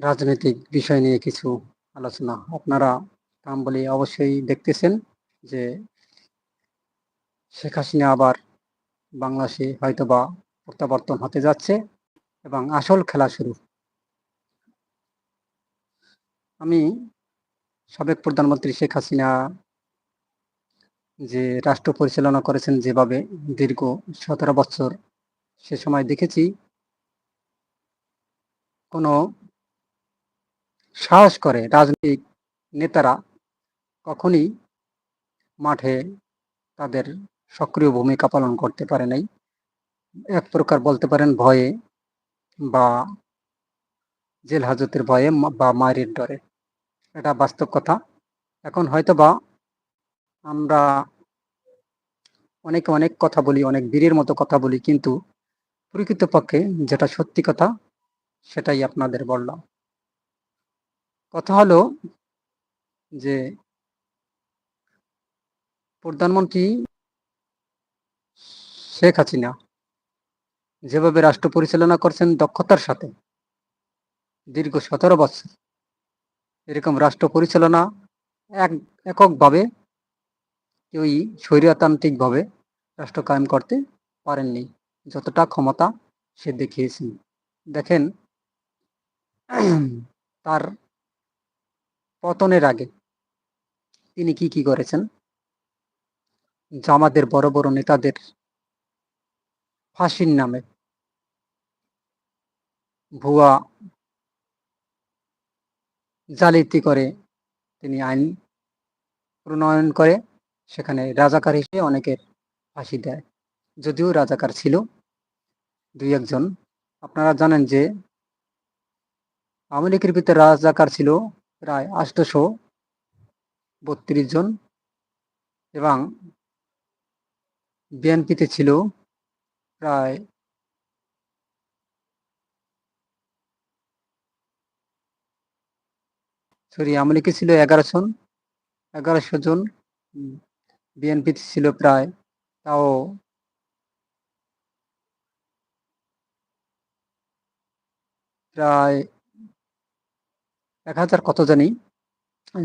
রাজনৈতিক বিষয় নিয়ে কিছু আলোচনা আপনারা কাম বলে অবশ্যই দেখতেছেন যে শেখ হাসিনা আবার বাংলাদেশে হয়তোবা প্রত্যাবর্তন হতে যাচ্ছে এবং আসল খেলা শুরু। আমি সাবেক প্রধানমন্ত্রী শেখ হাসিনা যে রাষ্ট্র পরিচালনা করেছেন যেভাবে দীর্ঘ সতেরো বছর সে সময় দেখেছি, কোনো সাহস করে রাজনৈতিক নেতারা কখনই মাঠে তাদের সক্রিয় ভূমিকা পালন করতে পারে নাই। এক প্রকার বলতে পারেন ভয়ে বা জেল হাজতের ভয়ে বা মায়ের ডরে। এটা বাস্তব কথা। এখন হয়তো বা আমরা অনেকে অনেক কথা বলি, অনেক বীরের মতো কথা বলি, কিন্তু প্রকৃতপক্ষে যেটা সত্যি কথা, সেটাই আপনাদের বললাম। কথা হলো যে প্রধানমন্ত্রী শেখ হাসিনা যেভাবে রাষ্ট্র পরিচালনা করছেন দক্ষতার সাথে দীর্ঘ সতেরো বছর, এরকম রাষ্ট্র পরিচালনা এক এককভাবে কেউই স্বৈরতান্ত্রিকভাবে রাষ্ট্র কায়েম করতে পারেননি, যতটা ক্ষমতা সে দেখিয়েছেন। দেখেন, তার পতনের আগে। তিনি কি কি করেছেন? জামাতের বড় বড় নেতাদের ফাঁসির নামে ভুয়া জালিয়াতি করে তিনি আইন প্রণয়ন করে সেখানে রাজাকার হিসেবে অনেকের ফাঁসি দেয়। যদিও রাজাকার ছিল। দুই একজন। আপনারা জানেন যে আওয়ামী লীগের ভিতরে রাজাকার ছিল প্রায় আষ্টশো বত্রিশ জন এবং বিএনপিতে ছিল প্রায় সরি, আওয়ামী লীগে ছিল এগারো জন, এগারোশো জন, বিএনপিতে ছিল প্রায় তাও প্রায় এক হাজার কত জানি,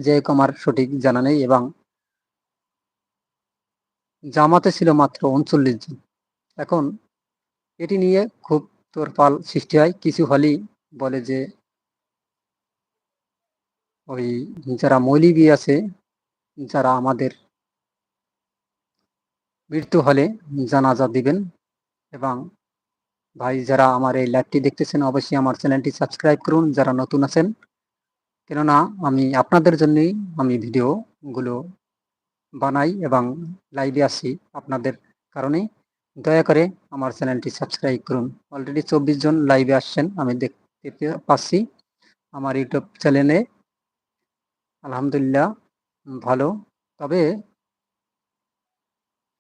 যে আমার সঠিক জানা নেই এবং জামাতে ছিল মাত্র উনচল্লিশ জন। এখন এটি নিয়ে খুব তোরপাল সৃষ্টি হয়। কিছু হলেই বলে যে ওই যারা মৌলিবি আছে, যারা আমাদের মৃত্যু হলে জানাজা দিবেন এবং ভাই যারা আমার এই লাইভটি দেখতেছেন, অবশ্যই আমার চ্যানেলটি সাবস্ক্রাইব করুন। যারা নতুন আছেন কেননা আমি আপনাদের জন্যই আমি ভিডিওগুলো বানাই এবং লাইভে আসি আপনাদের কারণে। দয়া করে আমার চ্যানেলটি সাবস্ক্রাইব করুন। অলরেডি চব্বিশ জন লাইভে আসছেন, আমি দেখতে পাচ্ছি। আমার ইউটিউব চ্যানেলে আলহামদুলিল্লাহ ভালো। তবে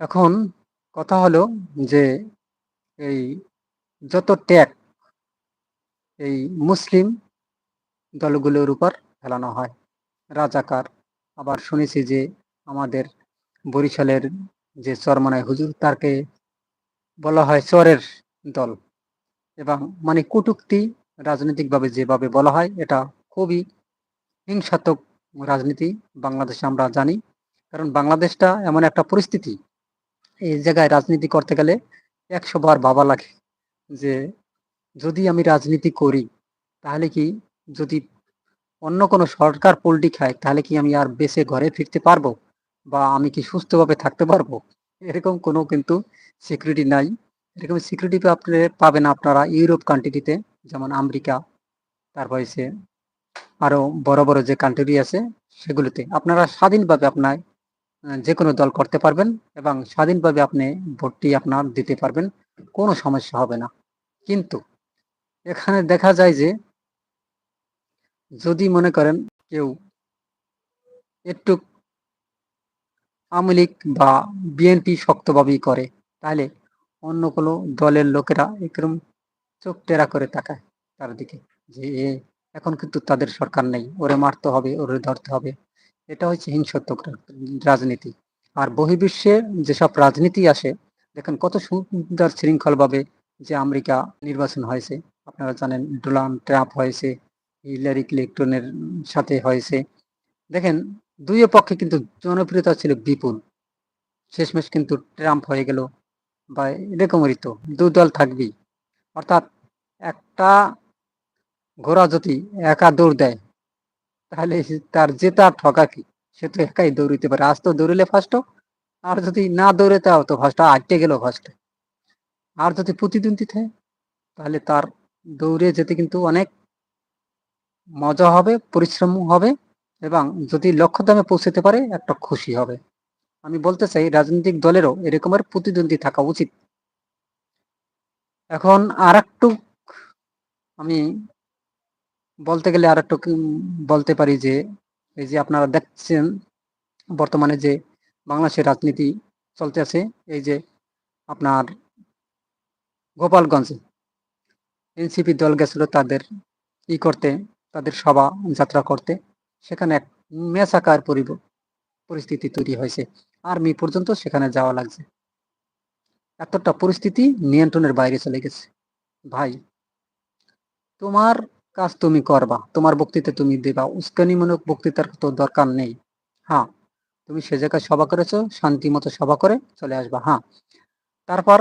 এখন কথা হলো যে এই যত ট্যাগ এই মুসলিম দলগুলোর উপর ফেলানো হয়। রাজাকার, আবার শুনেছি যে আমাদের বরিশালের যে চরমনায় হুজুর, তাকে বলা হয় চরের দল। এবং মানে কটুক্তি রাজনৈতিকভাবে যেভাবে বলা হয়, এটা খুবই হিংসাত্মক রাজনীতি বাংলাদেশে আমরা জানি। কারণ বাংলাদেশটা এমন একটা পরিস্থিতি, এই জায়গায় রাজনীতি করতে গেলে একশো বার ভাবা লাগে যে যদি আমি রাজনীতি করি, তাহলে কি যদি অন্য কোনো সরকার পোল্ট্রি খায়, তাহলে কি আমি আর বেঁচে ঘরে ফিরতে পারব? বা আমি কি সুস্থভাবে থাকতে পারব? এরকম কোনো কিন্তু সিকিউরিটি নাই। এরকম সিকিউরিটি আপনি পাবেন আপনারা ইউরোপ কান্ট্রিতে যেমন আমেরিকা, তারপর হচ্ছে আরও বড় বড় যে কান্ট্রি আছে, সেগুলোতে। আপনারা স্বাধীনভাবে আপনার যে কোনো দল করতে পারবেন এবং স্বাধীনভাবে আপনি ভোটটি আপনার দিতে পারবেন, কোনো সমস্যা হবে না। কিন্তু এখানে দেখা যায় যে যদি মনে করেন কেউ একটু আওয়ামী লীগ বা বিএনপি শক্তভাবেই করে, তাহলে অন্য কোনো দলের লোকেরা একরম চোখ টেরা করে তাকায় তার দিকে যে এখন কিন্তু তাদের সরকার নেই, ওরে মারতে হবে, ওরে ধরতে হবে। এটা হচ্ছে হিংসাত্মক রাজনীতি। আর বহির্বিশ্বে যেসব রাজনীতি আসে, দেখেন কত সুন্দর শৃঙ্খলভাবে যে আমেরিকা নির্বাচন হয়েছে, আপনারা জানেন ডোনাল্ড ট্রাম্প হয়েছে হিলারি ক্লিন্টনের সাথে হয়েছে। দেখেন দুই পক্ষে কিন্তু জনপ্রিয়তা ছিল বিপুল। শেষমেশ কিন্তু ট্রাম্প হয়ে গেল বা এরকমেরই তো দু দল থাকবেই। অর্থাৎ একটা ঘোড়া যদি একা দৌড় দেয়, তাহলে তার জেতা ঠকা কি? সে তো একাই দৌড়িতে পারে। আজ তো দৌড়িলে ফার্স্ট আর যদি না দৌড়ে তাও তো ফার্স্ট আটকে গেল ফার্স্টে আর যদি প্রতিদ্বন্দ্বী থাকে, তাহলে তার দৌড়ে যেতে কিন্তু অনেক মজা হবে, পরিশ্রম হবে এবং যদি লক্ষ্য দামে পৌঁছতে পারে, একটা খুশি হবে। আমি বলতে চাই, রাজনৈতিক দলেরও এরকমের প্রতিদ্বন্দ্বী থাকা উচিত। এখন আর আমি বলতে গেলে আর একটু বলতে পারি যে, এই যে আপনারা দেখছেন বর্তমানে যে বাংলাদেশের রাজনীতি চলতে আছে, এই যে আপনার গোপালগঞ্জে। এনসিপি দল গেছিল তাদের ই করতে। তাদের সভা, যাত্রা করতে। সেখানে এক মেসাকার পরিস্থিতি তৈরি হয়েছে। আর্মি পর্যন্ত সেখানে যাওয়া লাগছে। এতটা পরিস্থিতি নিয়ন্ত্রণের বাইরে চলে গেছে। ভাই, তোমার কাজ তুমি করবা, তোমার বক্তৃতা তুমি দেবা। উস্কানিমূলক বক্তৃতার তো দরকার নেই। হ্যাঁ তুমি সে জায়গায় সভা করেছ, শান্তি মতো সভা করে চলে আসবা। হ্যাঁ তারপর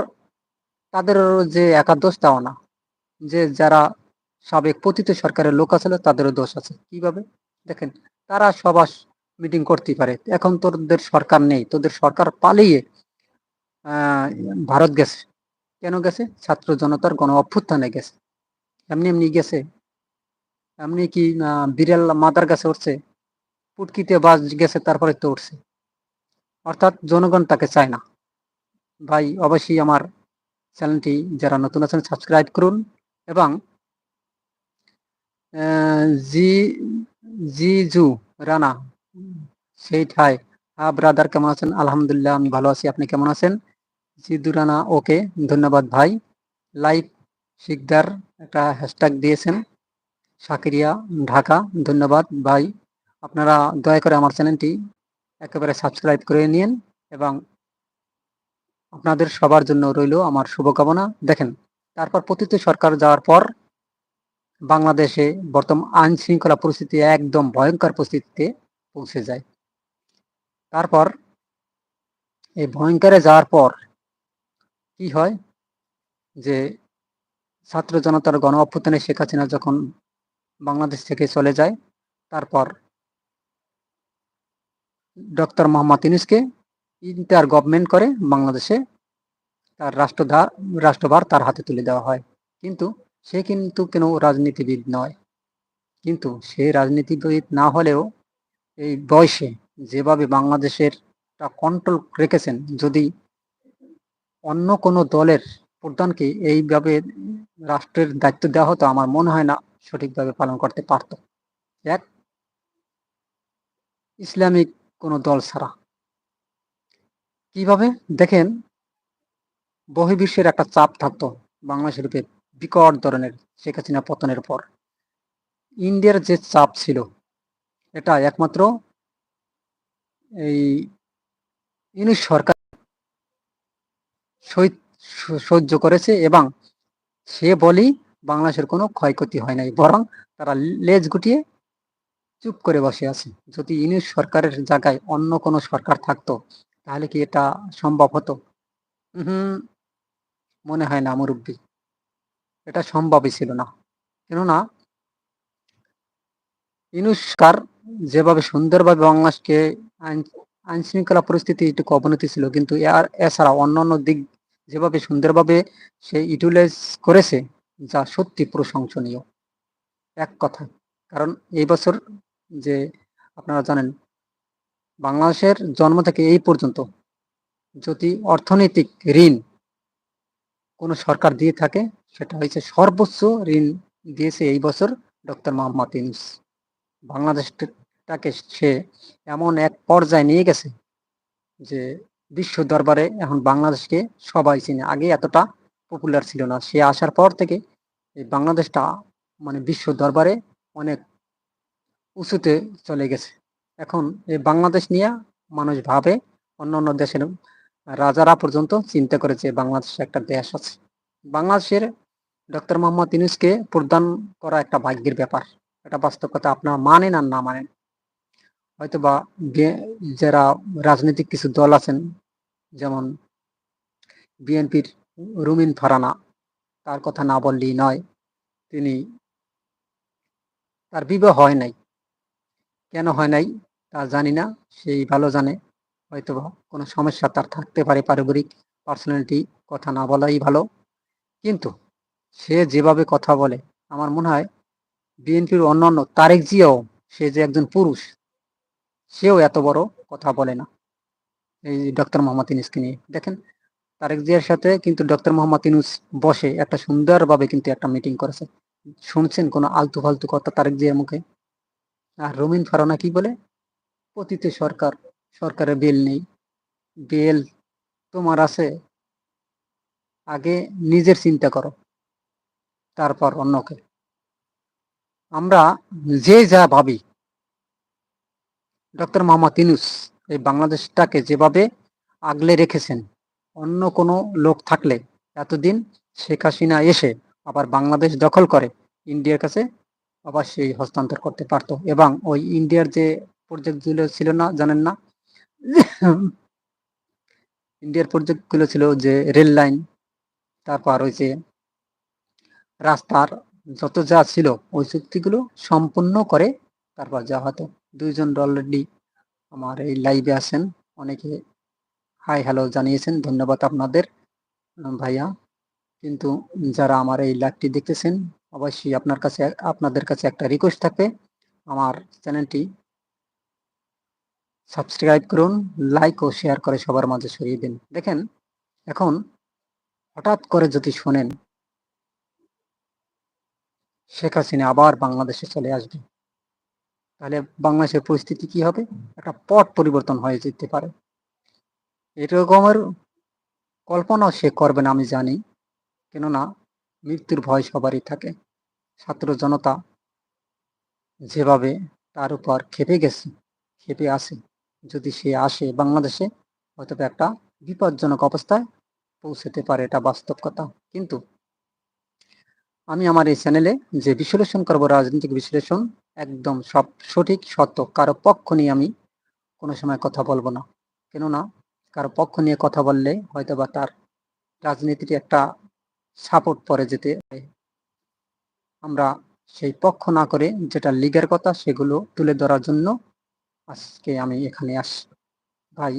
তাদের যে একা দোষ তাও না যে যারা সাবেক পতিত সরকারের লোক আছে তাদেরও দোষ আছে। কীভাবে? দেখেন, তারা সভা মিটিং করতে পারে। এখন তোদের সরকার নেই। তোদের সরকার পালিয়ে ভারত গেছে। কেন গেছে? ছাত্র জনতার গণ অভ্যুত্থানে গেছে। এমনি এমনি গেছে। এমনি কি বিড়াল মাদার গাছে উঠছে? পুটকিতে বাস গেছে, তারপরে তো উঠছে অর্থাৎ জনগণ তাকে চায় না। ভাই, অবশ্যই আমার চ্যানেলটি যারা নতুন আছেন সাবস্ক্রাইব করুন এবং জি জি রানা সেই ঠাই হ্যাঁ ব্রাদার কেমন আছেন? আলহামদুলিল্লাহ, আমি ভালো আছি। আপনি কেমন আছেন? জিদু রানা ওকে ধন্যবাদ ভাই। লাইভ শিকদার একটা হ্যাশট্যাগ দিয়েছেন, সাকিরিয়া, ঢাকা, ধন্যবাদ ভাই। আপনারা দয়া করে আমার চ্যানেলটি একেবারে সাবস্ক্রাইব করে নিন এবং আপনাদের সবার জন্য রইল আমার শুভকামনা। দেখেন, তারপর পতিত সরকার যাওয়ার পর বাংলাদেশে বর্তমান আইন শৃঙ্খলা পরিস্থিতি একদম ভয়ঙ্কর পরিস্থিতিতে পৌঁছে যায়। তারপর এই ভয়ঙ্করে যাওয়ার পর কি হয়? যে ছাত্র জনতার গণ অভ্যুত্থানে শেখ হাসিনা যখন বাংলাদেশ থেকে চলে যায়, তারপর ডক্টর মোহাম্মদ ইনুসকে ইন্টার গভর্নমেন্ট করে বাংলাদেশে তার রাষ্ট্রধার, রাষ্ট্রভার তার হাতে তুলে দেওয়া হয়। কিন্তু সে কিন্তু কোনো রাজনীতিবিদ নয়? কিন্তু সে রাজনীতিবিদ না হলেও এই বয়সে যেভাবে বাংলাদেশের কন্ট্রোল রেখেছেন, যদি অন্য কোনো দলের প্রধানকে এইভাবে রাষ্ট্রের দায়িত্ব দেওয়া হতো, আমার মনে হয় না সঠিকভাবে পালন করতে পারত। এক, ইসলামিক কোনো দল ছাড়া। কীভাবে? দেখেন, বহির্বিশ্বের একটা চাপ থাকতো বাংলাদেশের উপরে। বিকট ধরনের শেখ হাসিনা পতনের পর। ইন্ডিয়ার যে চাপ ছিল, এটা একমাত্র এই ইউনিশ সরকার সহ্য করেছে এবং সে বলি বাংলাদেশের কোনো ক্ষয়ক্ষতি হয় নাই, বরং তারা লেজ গুটিয়ে চুপ করে বসে আছে। যদি ইউনিশ সরকারের জায়গায় অন্য কোনো সরকার থাকতো, তাহলে কি এটা সম্ভব হতো? হুম মনে হয় না, মুরব্বী। এটা সম্ভবই ছিল না। কেননা ইনুস্কার যেভাবে সুন্দরভাবে বাংলাদেশকে আইন শৃঙ্খলা পরিস্থিতি একটু অবনতি ছিল, কিন্তু আর এছাড়া অন্যান্য দিক যেভাবে সুন্দরভাবে সে ইউটিলাইজ করেছে, যা সত্যি প্রশংসনীয়। এক কথা, কারণ এই বছর যে আপনারা জানেন, বাংলাদেশের জন্ম থেকে এই পর্যন্ত যদি অর্থনৈতিক ঋণ কোনো সরকার দিয়ে থাকে সেটা হয়েছে সর্বোচ্চ ঋণ দিয়েছে এই বছর ডক্টর মোহাম্মদ ইউনুস। বাংলাদেশটাকে সে এমন এক পর্যায়ে নিয়ে গেছে যে বিশ্ব দরবারে এখন বাংলাদেশকে সবাই চিনে। আগে এতটা পপুলার ছিল না। সে আসার পর থেকে এই বাংলাদেশটা মানে বিশ্ব দরবারে অনেক উঁচুতে চলে গেছে। এখন এই বাংলাদেশ নিয়ে মানুষ ভাবে অন্য অন্য দেশের রাজারা পর্যন্ত চিন্তা করেছে বাংলাদেশে একটা দেশ আছে। বাংলাদেশের ডক্টর মোহাম্মদ ইনুসকে প্রদান করা একটা ভাগ্যের ব্যাপার। এটা বাস্তব কথা, আপনারা মানেন আর না মানেন। হয়তো বা যারা রাজনৈতিক কিছু দল আছেন, যেমন বিএনপির রুমিন ফারানা, তার কথা না বললেই নয়, তিনি তার বিবাহ হয় নাই। কেন হয় নাই তা জানি না, সেই ভালো জানে। হয়তো বা কোনো সমস্যা তার থাকতে পারে পারিবারিক পার্সোনালিটি কথা না বলাই ভালো। কিন্তু সে যেভাবে কথা বলে, আমার মনে হয় বিএনপির অন্যান্য তারেক জিয়াও সে যে একজন পুরুষ, সেও এত বড় কথা বলে না। এই ডক্টর মোহাম্মদ ইউনুসকে নিয়ে। দেখেন, তারেক জিয়ার সাথে কিন্তু ডক্টর মোহাম্মদ ইউনুস বসে একটা সুন্দরভাবে কিন্তু একটা মিটিং করেছে। শুনছেন কোনো আলতু ফালতু কথা তারেক জিয়ার মুখে? আর রমিন ফারানা কি বলে? পতিত সরকার, সরকারের বেল নেই। বেল তোমার আছে। আগে নিজের চিন্তা করো। তারপর অন্যকে। আমরা যে যা ভাবি, ডক্টর মোহাম্মদ ইনুস এই বাংলাদেশটাকে যেভাবে আগলে রেখেছেন, অন্য কোনো লোক থাকলে এতদিন শেখ হাসিনা এসে আবার বাংলাদেশ দখল করে, ইন্ডিয়ার কাছে আবার সেই হস্তান্তর করতে পারতো। এবং ওই ইন্ডিয়ার যে প্রজেক্টগুলো ছিল না, জানেন না? ইন্ডিয়ার প্রজেক্টগুলো ছিল যে রেল লাইন, তারপর ওই যে রাস্তার যত যা ছিল ওই চুক্তিগুলো সম্পূর্ণ করে তারপর যাওয়া হতো। দুইজন অলরেডি আমার এই লাইভে আছেন। অনেকে হাই হ্যালো জানিয়েছেন। ধন্যবাদ আপনাদের, ভাইয়া। কিন্তু যারা আমার এই লাইভটি দেখতেছেন, অবশ্যই আপনার কাছে, আপনাদের কাছে একটা রিকোয়েস্ট থাকবে। আমার চ্যানেলটি সাবস্ক্রাইব করুন লাইক ও শেয়ার করে সবার মাঝে ছড়িয়ে দিন। দেখেন, এখন হঠাৎ করে যদি শোনেন শেখ হাসিনা আবার বাংলাদেশে চলে আসবে। তাহলে বাংলাদেশের পরিস্থিতি কি হবে? একটা পট পরিবর্তন হয়ে যেতে পারে। এরকমের কল্পনাও সে করবে না, আমি জানি। কেননা মৃত্যুর ভয় সবারই থাকে। ছাত্র জনতা যেভাবে তার উপর খেপে গেছে খেপে আসে যদি সে আসে বাংলাদেশে হয়তো একটা বিপজ্জনক অবস্থায় পৌঁছতে পারে এটা বাস্তব কথা। কিন্তু আমি আমার এই চ্যানেলে যে বিশ্লেষণ করব, রাজনৈতিক বিশ্লেষণ, একদম সব সঠিক, সত্য, কারও পক্ষ নিয়ে আমি কোনো সময় কথা বলব না কেননা, কারও পক্ষ নিয়ে কথা বললে হয়তো বা তার রাজনীতির একটা সাপোর্ট পরে যেতে। আমরা সেই পক্ষ না করে যেটা লিগের কথা সেগুলো তুলে ধরার জন্য আজকে আমি এখানে আস, ভাই,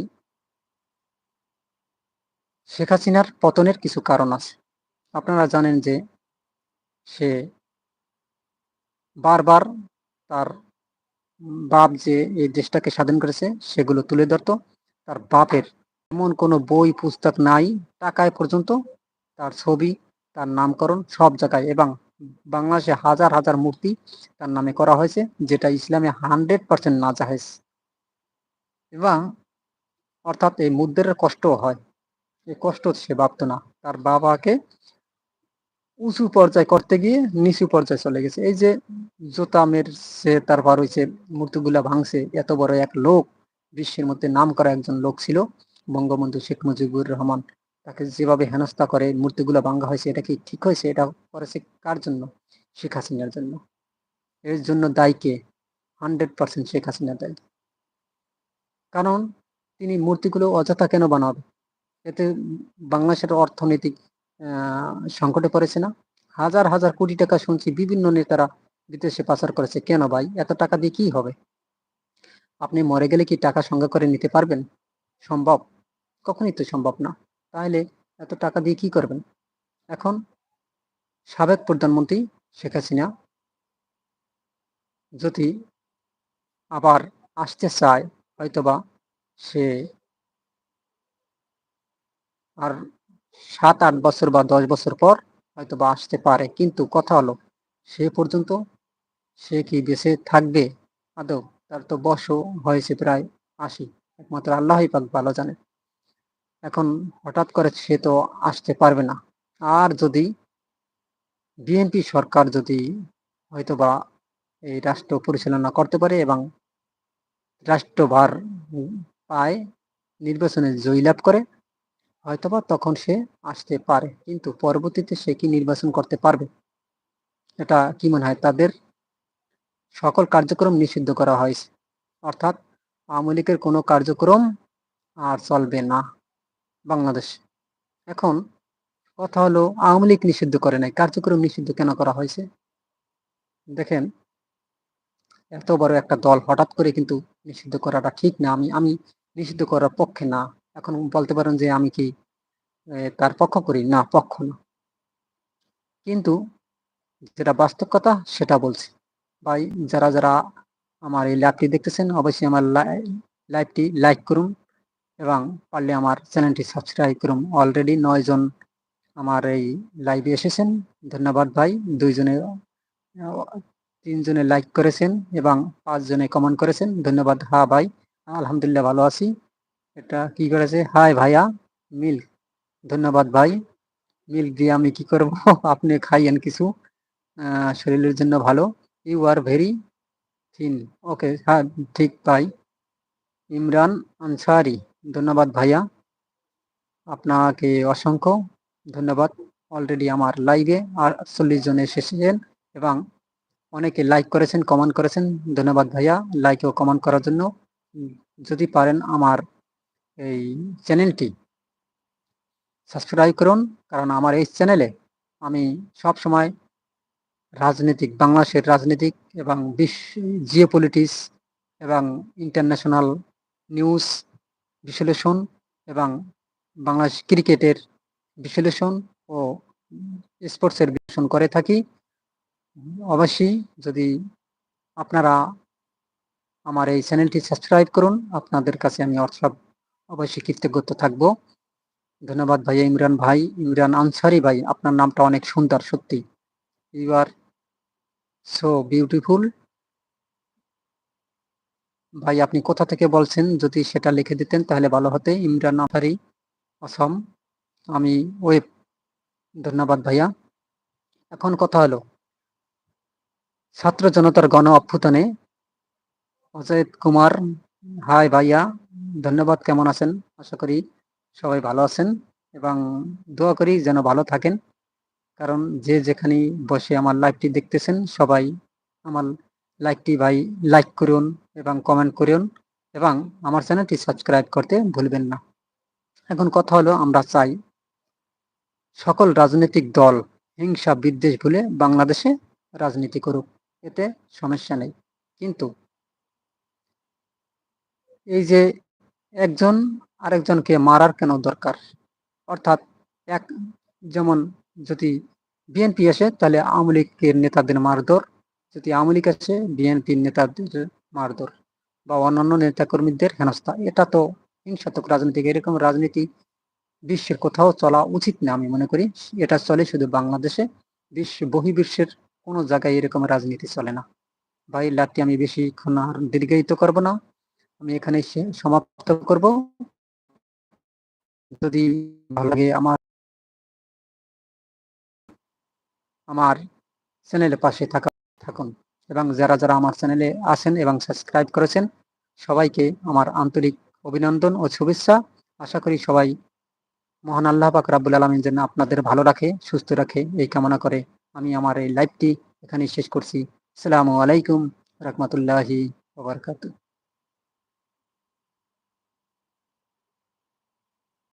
শেখ হাসিনার পতনের কিছু কারণ আছে আপনারা জানেন যে সে বারবার তার বাপ যে এই দেশটাকে স্বাধীন করেছে, সেগুলো তুলে ধরতো। তার বাপের এমন কোনো বই, পুস্তক নাই, টাকায় পর্যন্ত তার ছবি, তার নামকরণ সব জায়গায় এবং বাংলাদেশে হাজার হাজার মূর্তি তার নামে করা হয়েছে, যেটা ইসলামে হান্ড্রেড পার্সেন্ট না জাহেজ এবং অর্থাৎ এই মুদ্রের কষ্ট হয়। এই কষ্ট সে ভাবতো না। তার বাবাকে উঁচু পর্যায় করতে গিয়ে নিচু পর্যায়ে চলে গেছে। এই যে জোতামের সে তারপর হয়েছে মূর্তিগুলা ভাঙছে, এত বড় এক লোক, বিশ্বের মধ্যে নাম করা একজন লোক ছিল, বঙ্গবন্ধু শেখ মুজিবুর রহমান। তাকে যেভাবে হেনস্থা করে মূর্তিগুলো ভাঙ্গা হয়েছে, এটা কি ঠিক হয়েছে? এটা করেছে কার জন্য? শেখ হাসিনার জন্য। এর জন্য দায়ী কে? হান্ড্রেড পার্সেন্ট শেখ হাসিনা দায়ী। কারণ তিনি মূর্তিগুলো অযথা কেন বানাবে? এতে বাংলাদেশের অর্থনৈতিক সংকটে পড়েছে না? হাজার হাজার কোটি টাকা শুনছি বিভিন্ন নেতারা বিদেশে পাচার করেছে। কেন ভাই? এত টাকা দিয়ে কি হবে? আপনি মরে গেলে কি টাকা সঙ্গে করে নিতে পারবেন? সম্ভব? কখনই তো সম্ভব না। তাহলে এত টাকা দিয়ে কি করবেন? এখন সাবেক প্রধানমন্ত্রী শেখ হাসিনা যদি আবার আসতে চায়, হয়তোবা সে আর সাত, আট বছর বা দশ বছর পর হয়তো বা আসতে পারে। কিন্তু কথা হলো, সে পর্যন্ত সে কি বেঁচে থাকবে? আদৌ তার তো বয়সও হয়েছে প্রায় আশি। একমাত্র আল্লাহই পাক ভালো জানে এখন হঠাৎ করে সে তো আসতে পারবে না। আর যদি বিএনপি সরকার যদি হয়তো বা এই রাষ্ট্র পরিচালনা করতে পারে এবং রাষ্ট্রভার পায়, নির্বাচনে জয়লাভ করে হয়তোবা তখন সে আসতে পারে, কিন্তু পরবর্তীতে সে কি নির্বাচন করতে পারবে? এটা কি মনে হয়? তাদের সকল কার্যক্রম নিষিদ্ধ করা হয়েছে। অর্থাৎ আওয়ামী লীগের কোনো কার্যক্রম আর চলবে না বাংলাদেশ। এখন কথা হলো, আওয়ামী লীগ নিষিদ্ধ করে নাই, কার্যক্রম নিষিদ্ধ কেন করা হয়েছে? দেখেন, এত বড় একটা দল হঠাৎ করে কিন্তু নিষিদ্ধ করাটা ঠিক না। আমি আমি নিষিদ্ধ করার পক্ষে না। এখন বলতে পারেন যে আমি কি তার পক্ষ করি? না, পক্ষ না। কিন্তু যেটা বাস্তব কথা, সেটা বলছি। ভাই, যারা যারা আমার এই লাইভটি দেখতেছেন, অবশ্যই আমার লাইভটি লাইক করুন এবং পারলে আমার চ্যানেলটি সাবস্ক্রাইব করুন। অলরেডি নয় জন আমার এই লাইভে এসেছেন। ধন্যবাদ ভাই। দুইজনে তিনজনে লাইক করেছেন এবং পাঁচজনে কমেন্ট করেছেন। ধন্যবাদ। হা ভাই, আলহামদুলিল্লাহ ভালো আছি। এটা কি করেছে? হাই ভাইয়া মিল্ক ধন্যবাদ ভাই। মিল্ক দিয়ে আমি কি করব? আপনি খাইয়েন কিছু। শরীরের জন্য ভালো। You are very thin okay হ্যাঁ ঠিক ভাই ইমরান আনসারি, ধন্যবাদ ভাইয়া। আপনাকে অসংখ্য ধন্যবাদ। অলরেডি আমার লাইভে আর চল্লিশ জন এসেছেন এবং অনেকে লাইক করেছেন কমেন্ট করেছেন। ধন্যবাদ ভাইয়া। লাইক ও কমেন্ট করার জন্য। যদি পারেন আমার এই চ্যানেলটি সাবস্ক্রাইব করুন, কারণ আমার এই চ্যানেলে আমি সব সময় রাজনীতিক, বাংলাদেশের রাজনীতিক এবং বিশ্ব জিও পলিটিক্স এবং ইন্টারন্যাশনাল নিউজ বিশ্লেষণ এবং বাংলাদেশ ক্রিকেটের বিশ্লেষণ ও স্পোর্টসের বিশ্লেষণ করে থাকি। অবশ্যই যদি আপনারা আমার এই চ্যানেলটি সাবস্ক্রাইব করুন, আপনাদের কাছে আমি অর্থ অবশ্যই কৃতজ্ঞ থাকব। ধন্যবাদ ভাই, ইমরান ভাই, ইমরান আনসারি ভাই, আপনার নামটা অনেক সুন্দর, সত্যি। ইউ আর সো বিউটিফুল ভাই, আপনি কোথা থেকে বলছেন? যদি সেটা লিখে দিতেন তাহলে ভালো হতে। ইমরান আনসারি, অসম। আমি ওয়েব। ধন্যবাদ ভাইয়া। এখন কথা হলো, ছাত্র জনতার গণ অভ্যুত্থানে অজয় কুমার, হাই ভাইয়া। ধন্যবাদ, কেমন আছেন? আশা করি সবাই ভালো আছেন এবং দোয়া করি যেন ভালো থাকেন। কারণ যে যেখানে বসে আমার লাইভটি দেখতেছেন, সবাই আমার লাইকটি ভাই লাইক করুন এবং কমেন্ট করুন এবং আমার চ্যানেলটি সাবস্ক্রাইব করতে ভুলবেন না। এখন কথা হলো, আমরা চাই সকল রাজনৈতিক দল হিংসা বিদ্বেষ ভুলে বাংলাদেশে রাজনীতি করুক, এতে সমস্যা নেই। কিন্তু এই যে একজন আরেকজনকে মারার কেন দরকার? অর্থাৎ এক, যেমন যদি বিএনপি আসে, তাহলে আওয়ামী লীগের নেতাদের মারধর। যদি আওয়ামী লীগ আসে, বিএনপির নেতাদের মারধর বা অন্যান্য নেতাকর্মীদের হেনস্থা। এটা তো হিংসাত্মক রাজনীতি এরকম রাজনীতি বিশ্বের কোথাও চলা উচিত না, আমি মনে করি। এটা চলে শুধু বাংলাদেশে। বিশ্ব বহির্বিশ্বের কোনো জায়গায় এরকম রাজনীতি চলে না। ভাই লাভটি আমি বেশিক্ষণ আর দীর্ঘায়িত করব না। আমি এখানে সমাপ্ত করব। যদি ভালো লাগে আমার আমার চ্যানেলের পাশে থাকা, থাকুন এবং যারা যারা আমার চ্যানেলে আসেন এবং সাবস্ক্রাইব করেছেন, সবাইকে আমার আন্তরিক অভিনন্দন ও শুভেচ্ছা। আশা করি সবাই মহান আল্লাহ পাক রাব্বুল আলমিন যেন আপনাদের ভালো রাখে, সুস্থ রাখে, এই কামনা করে আমি আমার এই লাইভটি এখানে শেষ করছি। আসসালামু আলাইকুম রহমতুল্লাহি ওবরকাতু